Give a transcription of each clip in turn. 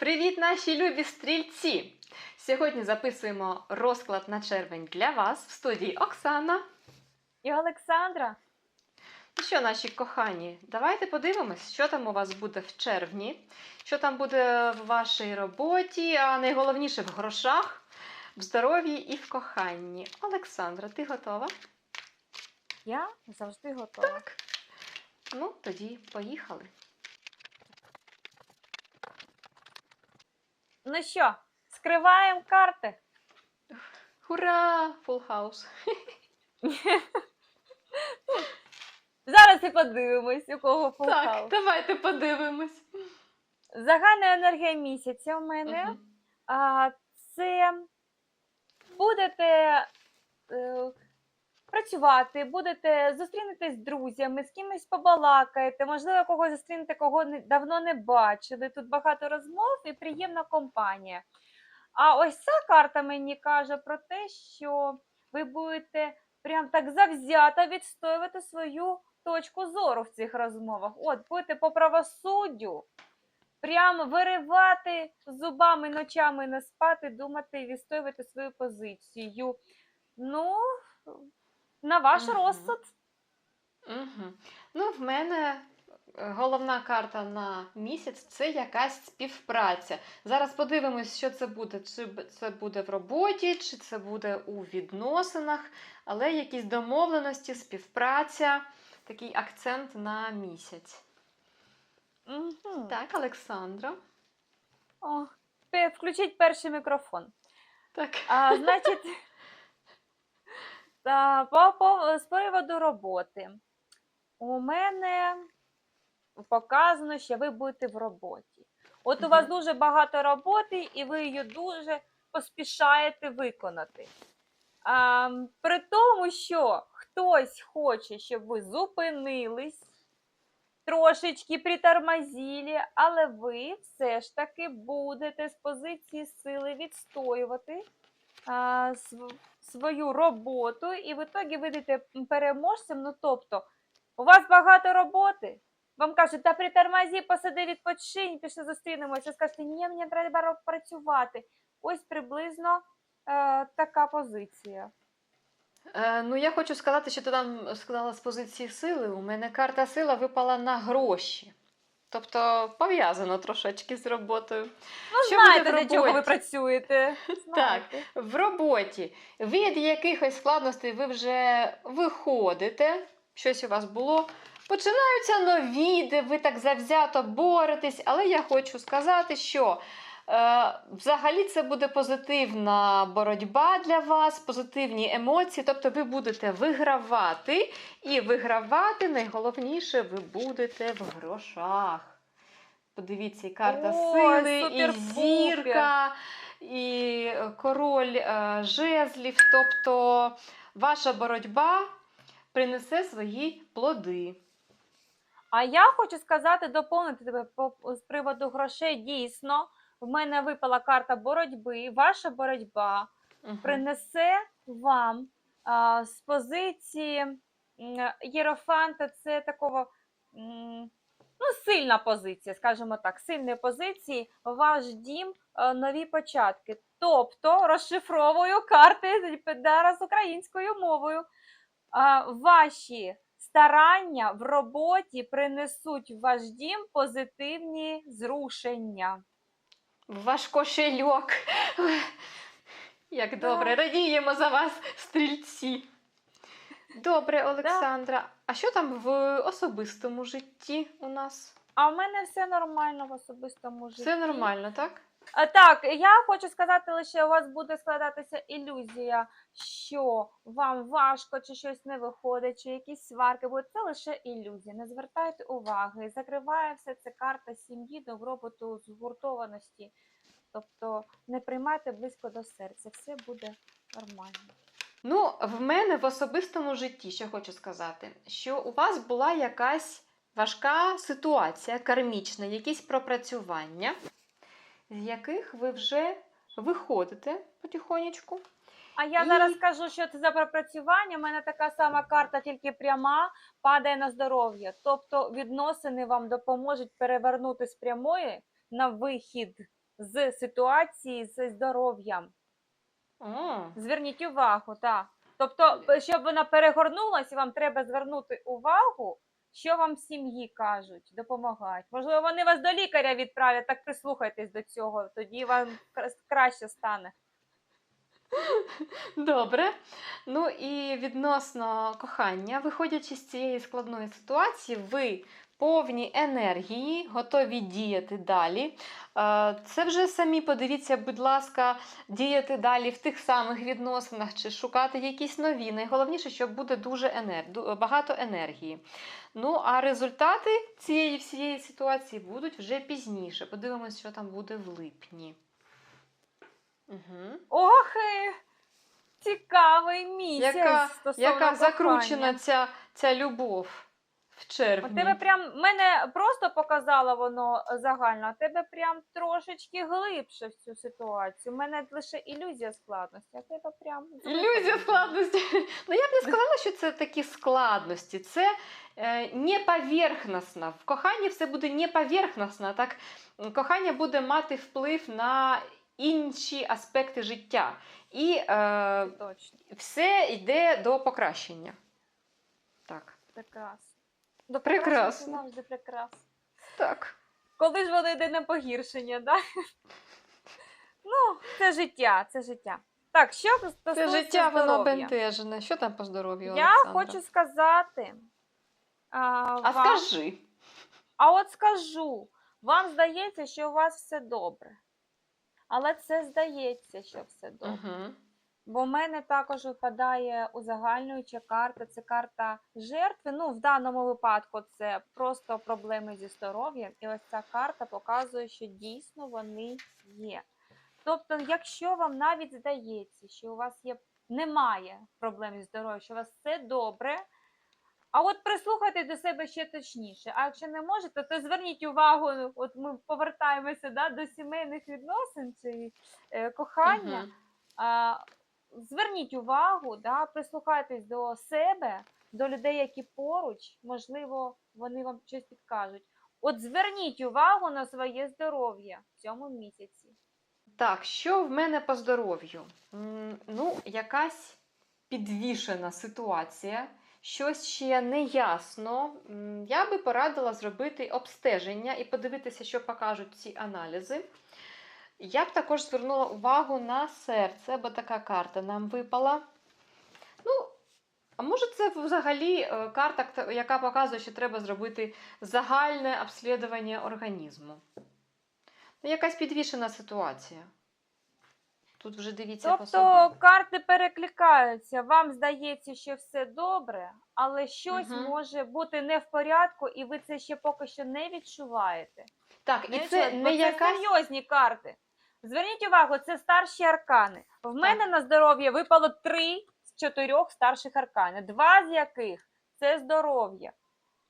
Привіт, наші любі стрільці! Сьогодні записуємо розклад на червень для вас в студії Оксана. І Олександра. Ну що, наші кохані, давайте подивимось, що там у вас буде в червні, що там буде в вашій роботі, а найголовніше в грошах, в здоров'ї і в коханні. Олександра, ти готова? Я завжди готова. Так. Ну, тоді поїхали. Ну що, скриваємо карти. Ура! Full house! Зараз і подивимось, у кого Так, фулхаус. давайте подивимось. Загальна енергія місяця у мене. Мгм. А, це будете е, працювати, будете зустрінетесь з друзями, з кимось побалакаєте, можливо, когось зустрінете, кого давно не бачили. Тут багато розмов і приємна компанія. А ось ця карта мені каже про те, що ви будете прям так завзято відстоювати свою точку зору в цих розмовах. От, будете по правосуддю прямо виривати зубами ночами не спати, думати і відстоювати свою позицію. Ну, на ваш Мгм. розсуд. Угу. Ну, в мене е, головна карта на місяць це якась співпраця. Зараз подивимось, що це буде. Чи це буде в роботі, чи це буде у відносинах, але якісь домовленості, співпраця, такий акцент на місяць. Мгм. Так, Олександра. О, включіть перший мікрофон. Так. А, значить, та, по, по, з приводу роботи. У мене показано, що ви будете в роботі. От у вас дуже багато роботи, і ви її дуже поспішаєте виконати. А, при тому, що хтось хоче, щоб ви зупинились, трошечки притормозили, але ви все ж таки будете з позиції сили відстоювати а, св- свою роботу, і в ітогі вийдете переможцем. Ну, тобто, у вас багато роботи. Вам кажуть, та притормозі, посиди, відпочинь, пішли зустрінемося. Скажете, ні, мені треба працювати. Ось приблизно е, така позиція. Е, ну, я хочу сказати, що ти там сказала з позиції сили. У мене карта сила випала на гроші. Тобто пов'язано трошечки з роботою. Ну, Що буде знаєте, в для чого ви роботі? працюєте. Так. Знаєте. В роботі від якихось складностей ви вже виходите, щось у вас було. Починаються нові, де ви так завзято боретесь, але я хочу сказати, що взагалі це буде позитивна боротьба для вас, позитивні емоції, тобто ви будете вигравати, і вигравати найголовніше ви будете в грошах. Подивіться, і карта Ой, сили, і зірка, і е, король е, жезлів. Тобто ваша боротьба принесе свої плоди. А я хочу сказати, доповнити тебе з приводу грошей. Дійсно, в мене випала карта боротьби. Ваша боротьба Мгм. принесе вам а, з позиції Єрофанта, це такого ну, сильна позиція, скажімо так, сильної позиції, ваш дім е, нові початки. Тобто розшифровую карти зараз українською мовою. Ваші старання в роботі принесуть в ваш дім позитивні зрушення. Ваш кошельок. Як добре, радіємо за вас, стрільці. Добре, Олександра. А що там в особистому житті у нас? А в мене все нормально в особистому житті. Все нормально, так? А, так, я хочу сказати лише, у вас буде складатися ілюзія, що вам важко, чи щось не виходить, чи якісь сварки будуть. Це лише ілюзія. Не звертайте уваги. Закриває все це карта сім'ї, добробуту, згуртованості. Тобто не приймайте близько до серця, все буде нормально. Ну, в мене в особистому житті, що хочу сказати, що у вас була якась важка ситуація, кармічна, якісь пропрацювання, з яких ви вже виходите потихонечку. А я І- зараз скажу, що це за пропрацювання. У мене така сама карта, тільки пряма, падає на здоров'я. Тобто відносини вам допоможуть перевернути з прямої на вихід з ситуації з здоров'ям. Зверніть увагу, так. Тобто, щоб вона перегорнулася, вам треба звернути увагу, що вам сім'ї кажуть, допомагають. Можливо, вони вас до лікаря відправлять, так прислухайтесь до цього, тоді вам кра- краще стане. Добре. Ну і відносно кохання, виходячи з цієї складної ситуації, ви повні енергії, готові діяти далі. Е, Це вже самі подивіться, будь ласка, діяти далі в тих самих відносинах чи шукати якісь нові. Найголовніше, що буде дуже енер... багато енергії. Ну, а результати цієї всієї ситуації будуть вже пізніше. Подивимось, що там буде в липні. Угу. Ох, цікавий місяць. Яка, стосовно яка закручена ця, ця любов в У тебе прям мене просто показало воно загально, а тебе прям трошечки глибше в цю ситуацію. У мене лише ілюзія складності, а тебе прям Ілюзія складності. Ну я б не сказала, що це такі складності. Це е, не поверхностно. В коханні все буде не поверхностно. Так кохання буде мати вплив на інші аспекти життя. І е, все йде до покращення. Так. прекрасно. До Прекрасно. завжди прекрасно. Так. Коли ж воно йде на погіршення, да? Ну, це життя, це життя. Так, що Це стосується життя воно бентежене. Що там по здоров'ю? Я Олександра? хочу сказати. А, А вам, скажи. а от скажу, вам здається, що у вас все добре. Але це здається, що все добре. Угу. Бо в мене також випадає узагальнююча карта, це карта жертви. Ну, в даному випадку це просто проблеми зі здоров'ям. І ось ця карта показує, що дійсно вони є. Тобто, якщо вам навіть здається, що у вас є, немає проблем зі здоров'ям, що у вас все добре. А от прислухайтесь до себе ще точніше. А якщо не можете, то зверніть увагу, от ми повертаємося да, до сімейних відносин чи е, кохання. Мгм. А, зверніть увагу, да, прислухайтесь до себе, до людей, які поруч, можливо, вони вам щось підкажуть. От зверніть увагу на своє здоров'я в цьому місяці. Так, що в мене по здоров'ю? Ну, якась підвішена ситуація, щось ще не ясно. Я би порадила зробити обстеження і подивитися, що покажуть ці аналізи. Я б також звернула увагу на серце, бо така карта нам випала. Ну, а може, це взагалі е, карта, яка показує, що треба зробити загальне обслідування організму. Ну, якась підвішена ситуація. Тут вже дивіться по. Тобто карти перекликаються, вам здається, що все добре, але щось Мгм. може бути не в порядку, і ви це ще поки що не відчуваєте. Так, і це не це якась. серйозні карти. Зверніть увагу, це старші аркани. В мене на здоров'я випало три з чотирьох старших арканів, два з яких це здоров'я.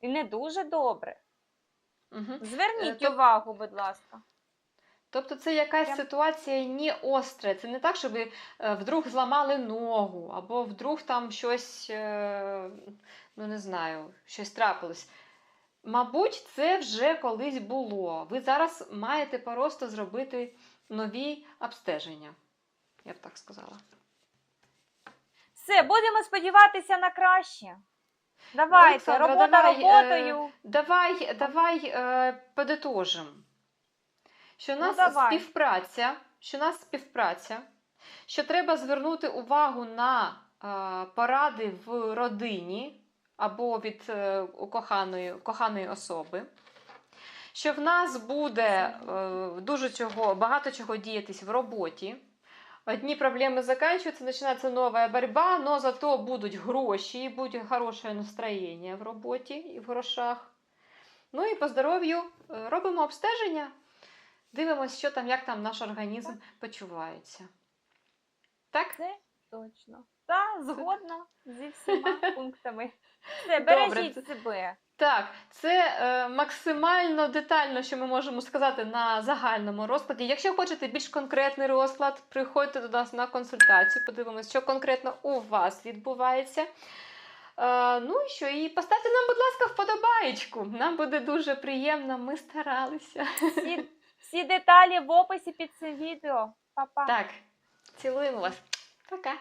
І не дуже добре. Мгм. Зверніть то- увагу, будь ласка. Тобто це якась ситуація не остра. Це не так, що ви е, вдруг зламали ногу, або вдруг там щось, е, ну не знаю, щось трапилось. Мабуть, це вже колись було. Ви зараз маєте просто зробити нові обстеження. Я б так сказала. Все, будемо сподіватися на краще. Давайте, Олександра, робота давай, е, роботою. Давай, давай подитожимо. Що Ну, нас давай. співпраця, що нас співпраця, що треба звернути увагу на е, поради в родині або від е, у коханої, коханої особи. Що в нас буде е, дуже чого, багато чого діятись в роботі. Одні проблеми заканчиваются, начинается новая борьба, но зато будуть гроші, і буде хороше настроєння в роботі і в грошах. Ну і по здоров'ю е, робимо обстеження, дивимося, що там, як там наш організм почувається. Так? Це точно. Та, згодна зі всіма пунктами. Все, бережіть це- себе. Так, це е, максимально детально, що ми можемо сказати на загальному розкладі. Якщо хочете більш конкретний розклад, приходьте до нас на консультацію, подивимося, що конкретно у вас відбувається. Е, ну і що, і поставте нам, будь ласка, вподобаєчку. Нам буде дуже приємно, ми старалися. Всі, Всі деталі в описі під цим відео. Па-па. Так, цілуємо вас. Пока.